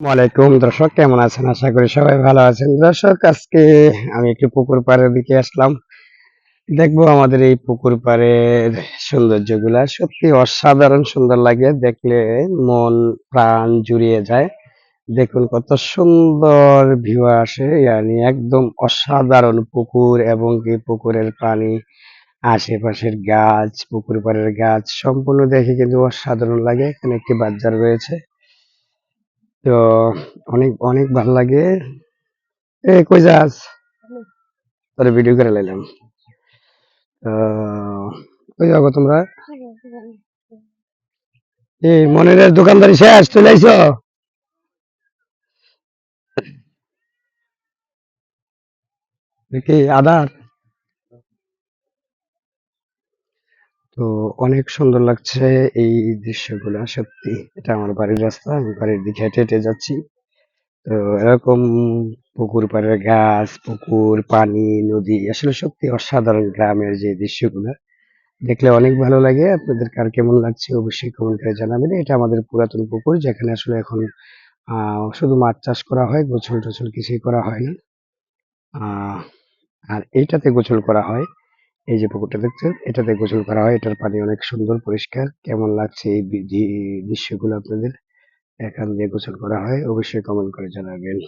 ওয়ালাইকুম দর্শক, কেমন আছেন? আশা করি সবাই ভালো আছেন। দর্শক, আজকে আমি একটু পুকুর পাড়ের দিকে আসলাম। দেখব আমাদের এই পুকুর পাড়ের সৌন্দর্যগুলা। সত্যি অসাধারণ সুন্দর লাগে। দেখলে মন, প্রাণ জুড়িয়ে যায়। দেখুন কত সুন্দর ভিউ আসে। ইয়ানি একদম অসাধারণ পুকুর এবং কি পুকুরের পানি, আশেপাশের গাছ, পুকুর পাড়ের গাছ, সম্পূর্ণ দেখে কিন্তু অসাধারণ লাগে। এখানে একটি বাজার রয়েছে। তো অনেক অনেক ভালো লাগে। এ, কই যাস? তোর ভিডিও করে লাইলাম। কই যাব তোমরা? এই মনের দোকানদারি শেষ, চলে আইছো কি, আদার? তো অনেক সুন্দর লাগছে এই দৃশ্যগুলো, সত্যি। এটা আমার বাড়ির রাস্তা, আমি বাড়ির দিকে হেঁটে হেঁটে যাচ্ছি। তো এরকম পুকুর পাড়ের গাছ, পুকুর, পানি, নদী, আসলে সত্যি অসাধারণ গ্রামের যে দৃশ্যগুলো। দেখলে অনেক ভালো লাগে আপনাদের কার কেমন লাগছে অবশ্যই কমেন্ট করে জানাবেন। এটা আমাদের পুরাতন পুকুর, যেখানে আসলে এখন শুধু মাছ চাষ করা হয় গোছল টোসল কিছুই করা হয় না। আর এইটাতে গোসল করা হয়। এই যে পুকুরটা দেখছেন, এটাতে গোসল করা হয়। এটার পানি অনেক সুন্দর, পরিষ্কার। কেমন লাগছে এই দৃশ্যগুলো আপনাদের? এখান দিয়ে গোসল করা হয়। অবশ্যই কমেন্ট করে জানাবেন।